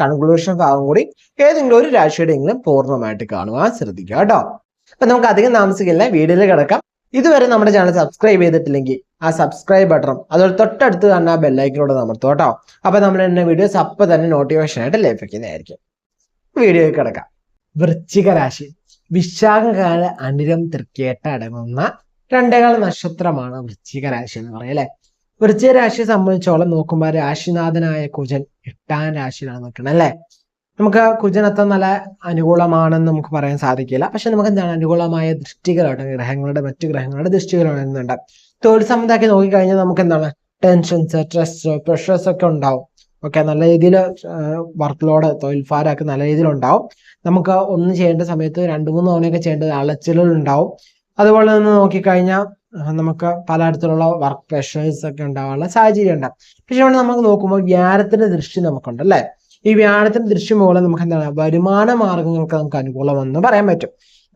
Conclusion ഭാഗം കൂടി ഏതെങ്കിലും ഒരു രാശിയുടെ എങ്കിലും പൂർണമായിട്ട് കാണുവാൻ ശ്രദ്ധിക്കുക കേട്ടോ. അപ്പൊ നമുക്ക് അധികം താമസിക്കില്ല. വീഡിയോയിൽ കിടക്കാം. ഇതുവരെ നമ്മുടെ ചാനൽ സബ്സ്ക്രൈബ് ചെയ്തിട്ടില്ലെങ്കിൽ ആ സബ്സ്ക്രൈബ് ബട്ടണും അതുപോലെ തൊട്ടടുത്ത് തന്നെ ആ ബെല്ലൈക്കിനോട് അമർത്തും കേട്ടോ. അപ്പൊ നമ്മൾ എന്നെ വീഡിയോസ് അപ്പൊ തന്നെ നോട്ടിഫിക്കേഷൻ ആയിട്ട് ലഭിക്കുന്നതായിരിക്കും വീഡിയോയിൽ കിടക്കാം. വൃശ്ചിക രാശി. വിശാഖകാല അനിരം തൃക്കേട്ട അടങ്ങുന്ന നക്ഷത്രമാണ് വൃശ്ചിക രാശി എന്ന് പറയല്ലേ വൃശ്ചിക രാശിയെ സംബന്ധിച്ചോളം നോക്കുമ്പോൾ രാശിനാഥനായ കുജൻ എട്ടാം രാശിയിലാണ് നിൽക്കുന്നത് അല്ലെ? നമുക്ക് കുജൻ അത്ര നല്ല അനുകൂലമാണെന്ന് നമുക്ക് പറയാൻ സാധിക്കില്ല. പക്ഷെ നമുക്ക് എന്താണ് അനുകൂലമായ ദൃഷ്ടികളുണ്ട് ഗ്രഹങ്ങളുടെ മറ്റു ഗ്രഹങ്ങളുടെ ദൃഷ്ടികളുണ്ട് തൊഴിൽ സംബന്ധമാക്കി നോക്കിക്കഴിഞ്ഞാൽ നമുക്ക് എന്താണ് ടെൻഷൻസ് സ്ട്രെസ് പ്രഷേഴ്സ് ഒക്കെ ഉണ്ടാവും. ഓക്കെ നല്ല രീതിയിൽ വർക്ക് ലോഡ് തൊഴിൽ ഭാരമൊക്കെ നല്ല രീതിയിൽ ഉണ്ടാവും. നമുക്ക് ഒന്നും ചെയ്യേണ്ട സമയത്ത് രണ്ട് മൂന്ന് തവണയൊക്കെ ചെയ്യേണ്ടത് അലച്ചിലുകൾ ഉണ്ടാവും. അതുപോലെ തന്നെ നോക്കിക്കഴിഞ്ഞാൽ നമുക്ക് പലതരത്തിലുള്ള വർക്ക് പ്രഷേഴ്സ് ഒക്കെ ഉണ്ടാവാനുള്ള സാഹചര്യം ഉണ്ടാവും പക്ഷെ ഇവിടെ നമുക്ക് നോക്കുമ്പോൾ വ്യാഴത്തിന്റെ ദൃഷ്ടി നമുക്കുണ്ട് അല്ലേ? ഈ വ്യാഴത്തിന്റെ ദൃശ്യം മൂലം നമുക്ക് എന്താണ്? വരുമാന മാർഗങ്ങൾക്ക് നമുക്ക് അനുകൂലമെന്ന് പറയാൻ പറ്റും.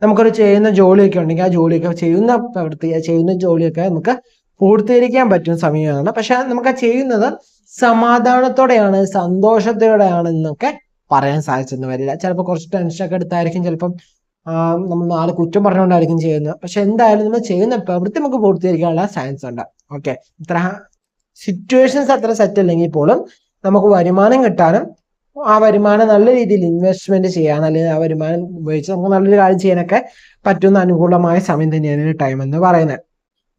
നമുക്കൊരു ചെയ്യുന്ന ജോലിയൊക്കെ ഉണ്ടെങ്കിൽ ആ ജോലിയൊക്കെ ചെയ്യുന്ന പ്രവൃത്തി ചെയ്യുന്ന ജോലിയൊക്കെ നമുക്ക് പൂർത്തീകരിക്കാൻ പറ്റുന്ന സമയമാണ്. പക്ഷെ നമുക്ക് ചെയ്യുന്നത് സമാധാനത്തോടെയാണ് സന്തോഷത്തോടെയാണ് എന്നൊക്കെ പറയാൻ സാധിച്ചെന്ന് വരില്ല. ചിലപ്പോൾ കുറച്ച് ടെൻഷൻ ഒക്കെ എടുത്തായിരിക്കും ചിലപ്പം നമ്മൾ നാല് കുറ്റം പറഞ്ഞുകൊണ്ടായിരിക്കും ചെയ്യുന്നത്. പക്ഷെ എന്തായാലും നമ്മൾ ചെയ്യുന്ന പ്രവൃത്തി നമുക്ക് പൂർത്തീകരിക്കാനുള്ള ചാൻസ് ഉണ്ട്. ഓക്കെ ഇത്ര സിറ്റുവേഷൻസ് അത്ര സെറ്റ് അല്ലെങ്കിൽ പോലും നമുക്ക് വരുമാനം കിട്ടാനും ആ വരുമാനം നല്ല രീതിയിൽ ഇൻവെസ്റ്റ്മെന്റ് ചെയ്യാൻ അല്ലെങ്കിൽ ആ വരുമാനം ഉപയോഗിച്ച് നമുക്ക് നല്ലൊരു കാര്യം ചെയ്യാനൊക്കെ പറ്റുന്ന അനുകൂലമായ സമയം തന്നെയാണ് ടൈം എന്ന് പറയുന്നത്.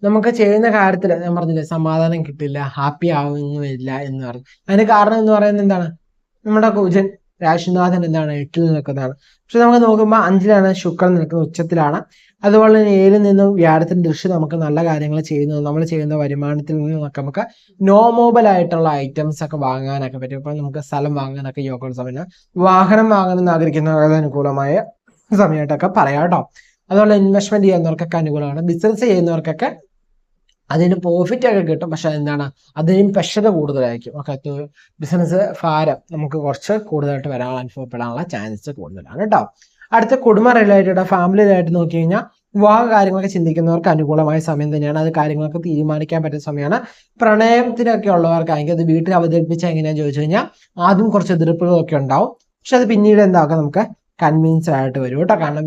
നമുക്ക് ചെയ്യുന്ന കാര്യത്തിൽ ഞാൻ പറഞ്ഞില്ലേ സമാധാനം കിട്ടില്ല ഹാപ്പി ആവുന്നില്ല എന്ന് പറഞ്ഞു. അതിന് കാരണം എന്ന് പറയുന്നത് എന്താണ്? നമ്മുടെ രാശിനാഥൻ എന്താണ് എട്ടിൽ നിൽക്കുന്നതാണ്. പക്ഷെ നമുക്ക് നോക്കുമ്പോൾ അഞ്ചിലാണ് ശുക്രൻ നിൽക്കുന്നത് ഉച്ചത്തിലാണ്. അതുപോലെ തന്നെ ഏഴിൽ നിന്നും വ്യാഴത്തിന്റെ ദൃശ്യം നമുക്ക് നല്ല കാര്യങ്ങൾ ചെയ്യുന്നു. നമ്മൾ ചെയ്യുന്ന വരുമാനത്തിൽ നിന്നൊക്കെ നമുക്ക് നോമോബൽ ആയിട്ടുള്ള ഐറ്റംസ് ഒക്കെ വാങ്ങാനൊക്കെ പറ്റും. ഇപ്പം നമുക്ക് സ്ഥലം വാങ്ങാനൊക്കെ യോഗ സമയം. വാഹനം വാങ്ങണമെന്ന് ആഗ്രഹിക്കുന്നവർക്ക് അനുകൂലമായ സമയമായിട്ടൊക്കെ പറയാം കേട്ടോ. അതുപോലെ ഇൻവെസ്റ്റ്മെന്റ് ചെയ്യുന്നവർക്കൊക്കെ അനുകൂലമാണ്. ബിസിനസ് ചെയ്യുന്നവർക്കൊക്കെ അതിന് പ്രോഫിറ്റ് ഒക്കെ കിട്ടും. പക്ഷെ എന്താണ്? അതിന് പെഷത കൂടുതലായിരിക്കും. ഓക്കെ ബിസിനസ് ഭാരം നമുക്ക് കുറച്ച് കൂടുതലായിട്ട് വരാൻ അനുഭവപ്പെടാനുള്ള ചാൻസ് കൂടുതലാണ് കേട്ടോ അടുത്ത കുടുംബ റിലേറ്റഡ് ഫാമിലി റിലേറ്റഡ് നോക്കി കഴിഞ്ഞാൽ വിവാഹ കാര്യങ്ങളൊക്കെ ചിന്തിക്കുന്നവർക്ക് അനുകൂലമായ സമയം തന്നെയാണ്. അത് കാര്യങ്ങളൊക്കെ തീരുമാനിക്കാൻ പറ്റുന്ന സമയമാണ്. പ്രണയത്തിനൊക്കെ ഉള്ളവർക്കാണെങ്കിൽ അത് വീട്ടിൽ അവതരിപ്പിച്ച എങ്ങനെയാണെന്ന് ചോദിച്ചു കഴിഞ്ഞാൽ ആദ്യം കുറച്ച് എതിർപ്പുകളൊക്കെ ഉണ്ടാവും. പക്ഷെ അത് പിന്നീട് എന്താക്കാം? നമുക്ക് കൺവീൻസ് ആയിട്ട് വരും കേട്ടോ കാരണം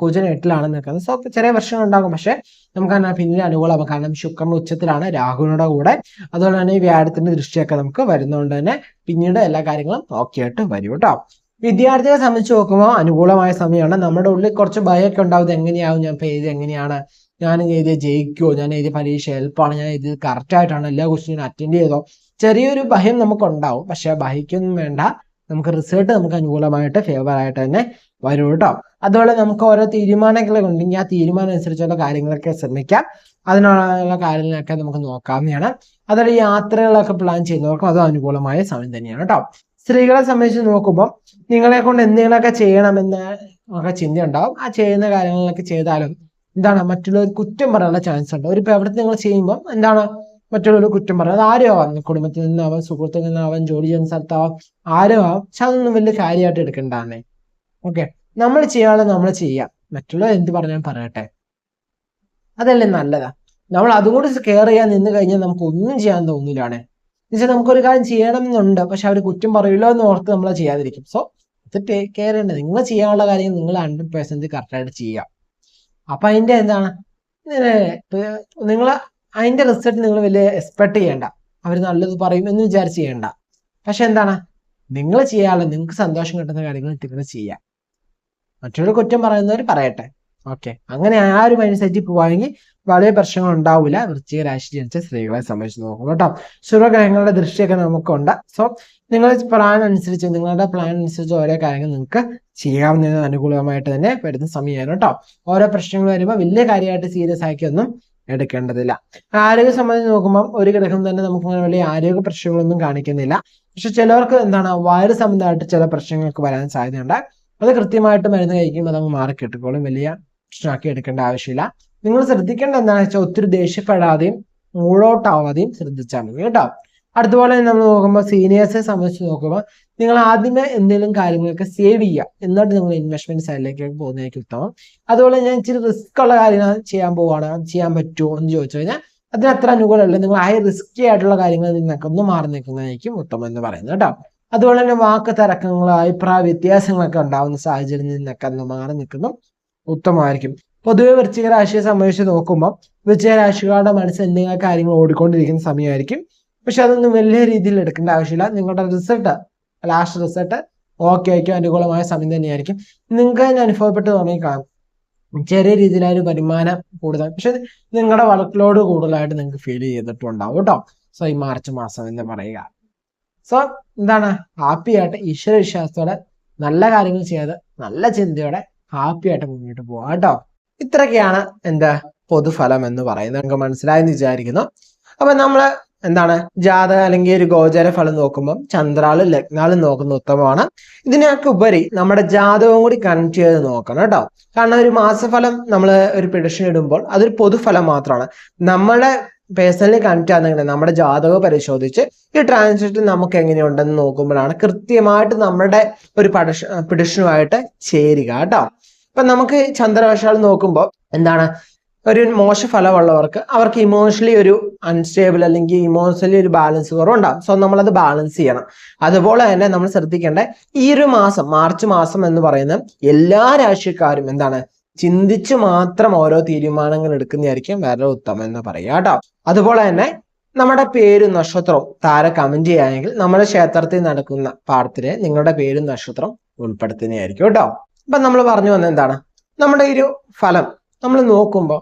കുജൻ എട്ടിലാണ് നിൽക്കുന്നത് സോ ചെറിയ പ്രശ്നങ്ങൾ ഉണ്ടാകും. പക്ഷെ നമുക്ക് എന്നാൽ പിന്നീട് അനുകൂലമാകും കാരണം ശുക്രൻ ഉച്ചത്തിലാണ് രാഹുവിനോട് കൂടെ. അതുപോലെ തന്നെ വ്യാഴത്തിന്റെ ദൃഷ്ടിയൊക്കെ നമുക്ക് വരുന്നതുകൊണ്ട് തന്നെ പിന്നീട് എല്ലാ കാര്യങ്ങളും ഓക്കെ ആയിട്ട് വരും കേട്ടോ. വിദ്യാർത്ഥികളെ സംബന്ധിച്ച് നോക്കുമ്പോൾ അനുകൂലമായ സമയമാണ്. നമ്മുടെ ഉള്ളിൽ കുറച്ച് ഭയമൊക്കെ ഉണ്ടാവും. എങ്ങനെയാവും? ഞാൻ ഇപ്പോൾ എങ്ങനെയാണ്? ഞാൻ എഴുതിയ ജയിക്കുമോ ഞാൻ എഴുതിയ പരീക്ഷ എളുപ്പമാണ്. ഞാൻ എഴുതിയത് കറക്റ്റ് ആയിട്ടാണ്? എല്ലാ ക്വസ്റ്റിനും അറ്റൻഡ് ചെയ്തോ? ചെറിയൊരു ഭയം നമുക്ക് ഉണ്ടാവും പക്ഷെ ഭയക്കൊന്നും വേണ്ട. നമുക്ക് റിസൾട്ട് നമുക്ക് അനുകൂലമായിട്ട് ഫേവർ ആയിട്ട് തന്നെ വരും കേട്ടോ. അതുപോലെ നമുക്ക് ഓരോ തീരുമാനങ്ങളൊക്കെ ഉണ്ടെങ്കിൽ ആ തീരുമാനം അനുസരിച്ചുള്ള കാര്യങ്ങളൊക്കെ ശ്രമിക്കാം. അതിനുള്ള കാര്യങ്ങളൊക്കെ നമുക്ക് നോക്കാവുന്നതാണ്. അതുപോലെ യാത്രകളൊക്കെ പ്ലാൻ ചെയ്യുന്നവർക്കും അത് അനുകൂലമായ സമയം തന്നെയാണ് കേട്ടോ സ്ത്രീകളെ സംബന്ധിച്ച് നോക്കുമ്പോൾ നിങ്ങളെ കൊണ്ട് എന്തെങ്കിലുമൊക്കെ ചെയ്യണമെന്ന് ഒക്കെ ചിന്ത ഉണ്ടാവും ആ ചെയ്യുന്ന കാര്യങ്ങളൊക്കെ ചെയ്താലും എന്താണ് മറ്റുള്ളവർ കുറ്റം പറയാനുള്ള ചാൻസ് ഉണ്ട്. ഒരു പ്രവൃത്തി നിങ്ങൾ ചെയ്യുമ്പോൾ എന്താണ് മറ്റുള്ളവർ കുറ്റം പറയാം? അത് ആരും ആവാം. കുടുംബത്തിൽ നിന്നാവാം സുഹൃത്തുക്കളിൽ നിന്നാവാം ജോലി ചെയ്യുന്ന സ്ഥലത്താവാം ആരും ആവാം. പക്ഷെ അതൊന്നും വലിയ കാര്യമായിട്ട് എടുക്കണ്ടാന്നേ ഓക്കെ. നമ്മൾ ചെയ്യാനുള്ളത് നമ്മൾ ചെയ്യാം. മറ്റുള്ളവർ എന്ത് പറഞ്ഞാൽ പറയട്ടെ. അതല്ലേ നല്ലതാ. നമ്മൾ അതുകൂടി കെയർ ചെയ്യാൻ നിന്ന് കഴിഞ്ഞാൽ നമുക്ക് ഒന്നും ചെയ്യാൻ തോന്നില്ലാണ് എന്നുവെച്ചാൽ നമുക്കൊരു കാര്യം ചെയ്യണം എന്നുണ്ട് പക്ഷെ അവർ കുറ്റം പറയില്ലോ എന്ന് ഓർത്ത് നമ്മൾ ചെയ്യാതിരിക്കും. സോ ടേക്ക് കെയർ ചെയ്യേണ്ടത് നിങ്ങൾ ചെയ്യാനുള്ള കാര്യം നിങ്ങൾ ഹൺഡ്രഡ് പെർസെന്റ് കറക്റ്റായിട്ട് ചെയ്യാം. അപ്പൊ അതിന്റെ എന്താണ്? നിങ്ങൾ അതിന്റെ റിസൾട്ട് നിങ്ങൾ വലിയ എക്സ്പെക്ട് ചെയ്യണ്ട. അവർ നല്ലത് പറയും എന്ന് വിചാരിച്ച് ചെയ്യണ്ട. പക്ഷെ എന്താണ്? നിങ്ങൾ ചെയ്യാനുള്ള നിങ്ങൾക്ക് സന്തോഷം കിട്ടുന്ന കാര്യങ്ങൾ നിങ്ങൾ ചെയ്യാം. മറ്റുള്ള കുറ്റം പറയുന്നവർ പറയട്ടെ. ഓക്കെ. അങ്ങനെ ആ ഒരു മൈൻഡ് സെറ്റിൽ പോവാണെങ്കിൽ വളരെ പ്രശ്നങ്ങൾ ഉണ്ടാവില്ല. വൃശ്ചിക രാശി ജനിച്ച സ്ത്രീകളെ സംബന്ധിച്ച് നോക്കും കേട്ടോ ശുഭഗ്രഹങ്ങളുടെ ദൃഷ്ടിയൊക്കെ നമുക്കുണ്ട്. സോ നിങ്ങൾ പ്ലാൻ അനുസരിച്ച് നിങ്ങളുടെ പ്ലാൻ അനുസരിച്ച് ഓരോ കാര്യങ്ങൾ നിങ്ങൾക്ക് ചെയ്യാവുന്നതിന് അനുകൂലമായിട്ട് തന്നെ വരുന്ന സമയമാണ് കേട്ടോ ഓരോ പ്രശ്നങ്ങൾ വരുമ്പോൾ വലിയ കാര്യമായിട്ട് സീരിയസ് ആക്കി ഒന്നും എടുക്കേണ്ടതില്ല. ആരോഗ്യ സംബന്ധിച്ച് നോക്കുമ്പോൾ ഒരു ഗ്രഹം തന്നെ നമുക്ക് അങ്ങനെ വലിയ ആരോഗ്യ പ്രശ്നങ്ങളൊന്നും കാണിക്കുന്നില്ല. പക്ഷെ ചിലവർക്ക് എന്താണ് വയറ് സംബന്ധമായിട്ട് ചില പ്രശ്നങ്ങൾക്ക് വരാൻ സാധ്യതയുണ്ട്. അത് കൃത്യമായിട്ട് മരുന്ന് കഴിക്കുമ്പോൾ അതങ്ങ് മാറി കിട്ടിക്കോളും വലിയ പ്രശ്നമാക്കി എടുക്കേണ്ട ആവശ്യമില്ല. നിങ്ങൾ ശ്രദ്ധിക്കേണ്ട എന്താണെന്ന് വെച്ചാൽ ഒത്തിരി ദേഷ്യപ്പെടാതെയും മൂളോട്ടാവാതെയും ശ്രദ്ധിച്ചാൽ മതി കേട്ടോ. അതുപോലെ തന്നെ നമ്മൾ നോക്കുമ്പോൾ സീനിയേഴ്സിനെ സംബന്ധിച്ച് നോക്കുമ്പോൾ നിങ്ങൾ ആദ്യമേ എന്തെങ്കിലും കാര്യങ്ങളൊക്കെ സേവ് ചെയ്യുക. എന്നിട്ട് നിങ്ങൾ ഇൻവെസ്റ്റ്മെന്റ് സൈഡിലേക്ക് പോകുന്നതായിരിക്കും ഉത്തമം. അതുപോലെ ഞാൻ ഇച്ചിരി റിസ്ക് ഉള്ള കാര്യങ്ങൾ ചെയ്യാൻ പോവുകയാണ് ചെയ്യാൻ പറ്റുമോ എന്ന് ചോദിച്ചു കഴിഞ്ഞാൽ അതിന് അത്ര അനുകൂലമല്ല. നിങ്ങൾ ഹൈ റിസ്കി ആയിട്ടുള്ള കാര്യങ്ങൾ നിങ്ങൾക്ക് ഒന്ന് മാറി നിൽക്കുന്നതായിരിക്കും ഉത്തമം എന്ന് പറയുന്നത് കേട്ടോ. അതുപോലെ തന്നെ വാക്ക് തർക്കങ്ങളോ അഭിപ്രായ വ്യത്യാസങ്ങളൊക്കെ ഉണ്ടാകുന്ന സാഹചര്യത്തിൽ നിന്നൊക്കെ ഒന്ന് മാറി നിൽക്കുന്നു. ഉത്തമമായിരിക്കും. പൊതുവെ വൃശ്ചിക രാശിയെ സംബന്ധിച്ച് നോക്കുമ്പോൾ വൃശ്ചിക രാശികളുടെ മനസ്സിൽ എന്തെങ്കിലും കാര്യങ്ങൾ ഓടിക്കൊണ്ടിരിക്കുന്ന സമയമായിരിക്കും. പക്ഷെ അതൊന്നും വലിയ രീതിയിൽ എടുക്കേണ്ട ആവശ്യമില്ല. നിങ്ങളുടെ റിസൾട്ട് ലാസ്റ്റ് റിസൾട്ട് ഓക്കെ ആയിരിക്കും. അനുകൂലമായ സമയം തന്നെയായിരിക്കും. നിങ്ങൾക്ക് തന്നെ അനുഭവപ്പെട്ട് തുടങ്ങി ചെറിയ രീതിയിലൊരു വരുമാനം കൂടുതൽ. പക്ഷെ നിങ്ങളുടെ വർക്ക് ലോഡ് കൂടുതലായിട്ട് നിങ്ങൾക്ക് ഫീൽ ചെയ്തിട്ടുണ്ടാവും കേട്ടോ. സോ ഈ മാർച്ച് മാസം എന്ന് പറയുക. സോ എന്താണ്? ഹാപ്പി ആയിട്ട് ഈശ്വര വിശ്വാസത്തോടെ നല്ല കാര്യങ്ങൾ ചെയ്ത് നല്ല ചിന്തയോടെ ഹാപ്പി ആയിട്ട് മുന്നോട്ട് പോവാം കേട്ടോ. ഇത്രയൊക്കെയാണ് എന്താ പൊതുഫലം എന്ന് പറയുന്നത്. നമുക്ക് മനസ്സിലായെന്ന് വിചാരിക്കുന്നു. അപ്പൊ നമ്മൾ എന്താണ്? ജാതക അല്ലെങ്കിൽ ഒരു ഗോചര ഫലം നോക്കുമ്പോൾ ചന്ദ്രാളും ലഗ്നാളും നോക്കുന്ന ഉത്തമമാണ്. ഇതിനൊക്കെ ഉപരി നമ്മുടെ ജാതകവും കൂടി കണക്ട് ചെയ്ത് നോക്കണം കേട്ടോ. കാരണം ഒരു മാസഫലം നമ്മൾ ഒരു പ്രഡിക്ഷൻ ഇടുമ്പോൾ അതൊരു പൊതുഫലം മാത്രമാണ്. നമ്മളെ പേഴ്സണലി കണക്ട് ആണെങ്കിൽ നമ്മുടെ ജാതകം പരിശോധിച്ച് ഈ ട്രാൻസിറ്റ് നമുക്ക് എങ്ങനെയുണ്ടെന്ന് നോക്കുമ്പോഴാണ് കൃത്യമായിട്ട് നമ്മുടെ ഒരു പഠിഷ പിടിഷനുമായിട്ട് ചേരുക കേട്ടോ. ഇപ്പൊ നമുക്ക് ചന്ദ്രവശാൽ നോക്കുമ്പോൾ എന്താണ്? ഒരു മോശ ഫലമുള്ളവർക്ക് അവർക്ക് ഇമോഷണലി ഒരു അൺസ്റ്റേബിൾ അല്ലെങ്കിൽ ഇമോഷണലി ഒരു ബാലൻസ് കുറവുണ്ടാകും സോ നമ്മളത് ബാലൻസ് ചെയ്യണം. അതുപോലെ തന്നെ നമ്മൾ ശ്രദ്ധിക്കേണ്ട ഈ ഒരു മാസം മാർച്ച് മാസം എന്ന് പറയുന്ന എല്ലാ രാശിക്കാരും എന്താണ്? ചിന്തിച്ച് മാത്രം ഓരോ തീരുമാനങ്ങൾ എടുക്കുന്നതായിരിക്കും വളരെ ഉത്തമം എന്ന് പറയുക കേട്ടോ. അതുപോലെ തന്നെ നമ്മുടെ പേരും നക്ഷത്രവും താര കമന്റ് ചെയ്യുകയാണെങ്കിൽ നമ്മുടെ ക്ഷേത്രത്തിൽ നടക്കുന്ന പാഠത്തിൽ നിങ്ങളുടെ പേരും നക്ഷത്രം ഉൾപ്പെടുത്തുന്നതായിരിക്കും കേട്ടോ. അപ്പൊ നമ്മൾ പറഞ്ഞു വന്ന എന്താണ്? നമ്മുടെ ഒരു ഫലം നമ്മൾ നോക്കുമ്പോൾ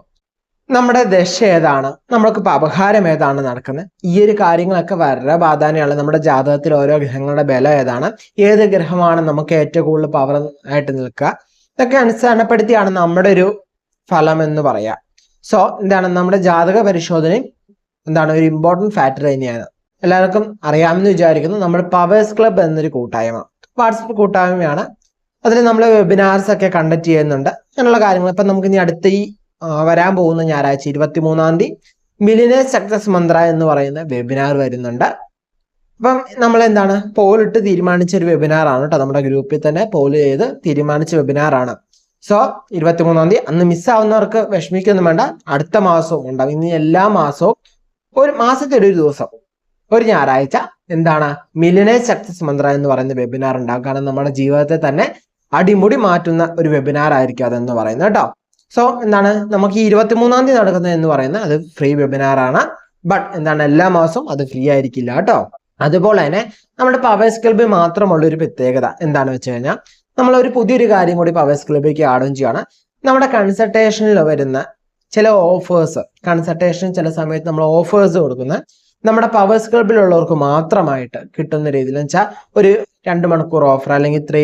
നമ്മുടെ ദശ ഏതാണ്? നമ്മൾക്ക് അപഹാരം ഏതാണ് നടക്കുന്നത്? ഈ ഒരു കാര്യങ്ങളൊക്കെ വളരെ പ്രാധാന്യമാണ്. നമ്മുടെ ജാതകത്തിൽ ഓരോ ഗ്രഹങ്ങളുടെ ബലം ഏതാണ്? ഏത് ഗ്രഹമാണ് നമുക്ക് ഏറ്റവും കൂടുതൽ പവർ ആയിട്ട് നിൽക്കുക? ഇതൊക്കെ അടിസ്ഥാനപ്പെടുത്തിയാണ് നമ്മുടെ ഒരു ഫലം എന്ന് പറയാം. സോ എന്താണ് നമ്മുടെ ജാതക പരിശോധനയും എന്താണ് ഒരു ഇമ്പോർട്ടന്റ് ഫാക്ടർ തന്നെയാണ്. എല്ലാവർക്കും അറിയാമെന്ന് വിചാരിക്കുന്നു. നമ്മുടെ പവേഴ്സ് ക്ലബ് എന്നൊരു കൂട്ടായ്മ. വാട്സപ്പ് കൂട്ടായ്മയാണ്. അതിൽ നമ്മൾ വെബിനാർസ് ഒക്കെ കണ്ടക്ട് ചെയ്യുന്നുണ്ട്. അങ്ങനെയുള്ള കാര്യങ്ങൾ. ഇപ്പം നമുക്ക് ഇനി അടുത്ത ഈ വരാൻ പോകുന്ന ഞായറാഴ്ച ഇരുപത്തി മൂന്നാം തീയതി മിലിനേഴ്സ് സക്സസ് മന്ത്ര എന്ന് പറയുന്ന വെബിനാർ വരുന്നുണ്ട്. അപ്പം നമ്മൾ എന്താണ് പോലിട്ട് തീരുമാനിച്ച ഒരു വെബിനാർ ആണ് കേട്ടോ നമ്മുടെ ഗ്രൂപ്പിൽ തന്നെ പോൾ ചെയ്ത് തീരുമാനിച്ച വെബിനാർ ആണ്. സോ ഇരുപത്തിമൂന്നാം തീയതി അന്ന് മിസ്സാവുന്നവർക്ക് വിഷമിക്കൊന്നും വേണ്ട. അടുത്ത മാസവും ഉണ്ടാവും. ഇനി എല്ലാ മാസവും ഒരു മാസത്തെ ഒരു ദിവസം ഒരു ഞായറാഴ്ച എന്താണ്? മിലിനേഴ്സ് സക്സസ് മന്ത്ര എന്ന് പറയുന്ന വെബിനാർ ഉണ്ടാകും കാരണം നമ്മുടെ ജീവിതത്തെ തന്നെ അടിമുടി മാറ്റുന്ന ഒരു വെബിനാർ ആയിരിക്കും അതെന്ന് പറയുന്നത് കേട്ടോ സോ എന്താണ്? നമുക്ക് ഈ ഇരുപത്തിമൂന്നാം തീയതി നടക്കുന്നത് എന്ന് പറയുന്നത് അത് ഫ്രീ വെബിനാർ ആണ്. ബട്ട് എന്താണ്? എല്ലാ മാസവും അത് ഫ്രീ ആയിരിക്കില്ല കേട്ടോ അതുപോലെ തന്നെ നമ്മുടെ പവേഴ്സ് ക്ലബിൽ മാത്രമുള്ള ഒരു പ്രത്യേകത എന്താണെന്ന് വെച്ച് കഴിഞ്ഞാൽ നമ്മൾ ഒരു പുതിയൊരു കാര്യം കൂടി പവേഴ്സ് ക്ലബിലേക്ക് ആഡും ചെയ്യാണ്. നമ്മുടെ കൺസൾട്ടേഷനിൽ വരുന്ന ചില ഓഫേഴ്സ് കൺസൾട്ടേഷൻ ചില സമയത്ത് നമ്മൾ ഓഫേഴ്സ് കൊടുക്കുന്ന നമ്മുടെ പവേഴ്സ് ക്ലബിലുള്ളവർക്ക് മാത്രമായിട്ട് കിട്ടുന്ന രീതിയിൽ വെച്ചാൽ ഒരു രണ്ട് മണിക്കൂർ ഓഫർ അല്ലെങ്കിൽ ത്രീ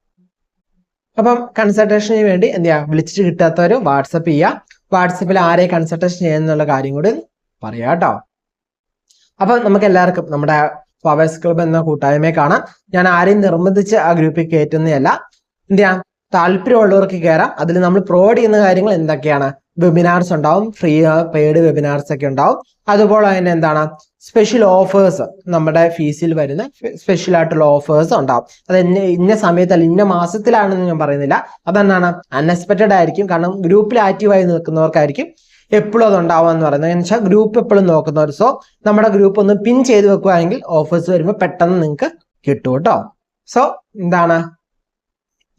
അപ്പം കൺസൾട്ടേഷന് വേണ്ടി എന്ത് ചെയ്യാം? വിളിച്ചിട്ട് കിട്ടാത്തവർ വാട്സപ്പ് ചെയ്യുക വാട്സപ്പിൽ ആരെ കൺസൾട്ടേഷൻ ചെയ്യുന്നുള്ള കാര്യം കൂടി പറയാം കേട്ടോ. അപ്പൊ നമുക്ക് എല്ലാവർക്കും നമ്മുടെ പവേഴ്സ് ക്ലബ് എന്ന കൂട്ടായ്മയെ കാണാം. ഞാൻ ആരെയും നിർബന്ധിച്ച് ആ ഗ്രൂപ്പിൽ കയറ്റുന്നതല്ല. എന്ത് ചെയ്യാം? താല്പര്യമുള്ളവർക്ക് കയറാം. അതിൽ നമ്മൾ പ്രൊവൈഡ് ചെയ്യുന്ന കാര്യങ്ങൾ എന്തൊക്കെയാണ്? വെബിനാർസ് ഉണ്ടാവും. ഫ്രീ പെയ്ഡ് വെബിനാർസ് ഒക്കെ ഉണ്ടാവും. അതുപോലെ തന്നെ എന്താണ്? സ്പെഷ്യൽ ഓഫേഴ്സ് നമ്മുടെ ഫീസിൽ വരുന്ന സ്പെഷ്യൽ ആയിട്ടുള്ള ഓഫേഴ്സ് ഉണ്ടാവും. അത് ഇന്ന ഇന്ന സമയത്തല്ല ഇന്ന മാസത്തിലാണെന്ന് ഞാൻ പറയുന്നില്ല. അതെന്നാണ് അൺഎക്സ്പെക്റ്റഡ് ആയിരിക്കും. കാരണം ഗ്രൂപ്പിൽ ആക്റ്റീവായി നിൽക്കുന്നവർക്കായിരിക്കും എപ്പോഴും അത് എന്ന് പറയുന്നത്. എന്ന് വെച്ചാൽ ഗ്രൂപ്പ് എപ്പോഴും നോക്കുന്നവർ സോ നമ്മുടെ ഗ്രൂപ്പ് ഒന്ന് പിൻ ചെയ്ത് വെക്കുകയാണെങ്കിൽ ഓഫേഴ്സ് വരുമ്പോൾ പെട്ടെന്ന് നിങ്ങൾക്ക് കിട്ടും കേട്ടോ. സോ എന്താണ്?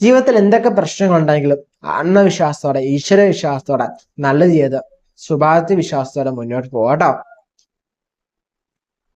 ജീവിതത്തിൽ എന്തൊക്കെ പ്രശ്നങ്ങൾ ഉണ്ടെങ്കിലും ആത്മവിശ്വാസത്തോടെ ഈശ്വര വിശ്വാസത്തോടെ നല്ലത് ചെയ്ത് ശുഭാപ്തി വിശ്വാസത്തോടെ മുന്നോട്ട് പോകാം കേട്ടോ.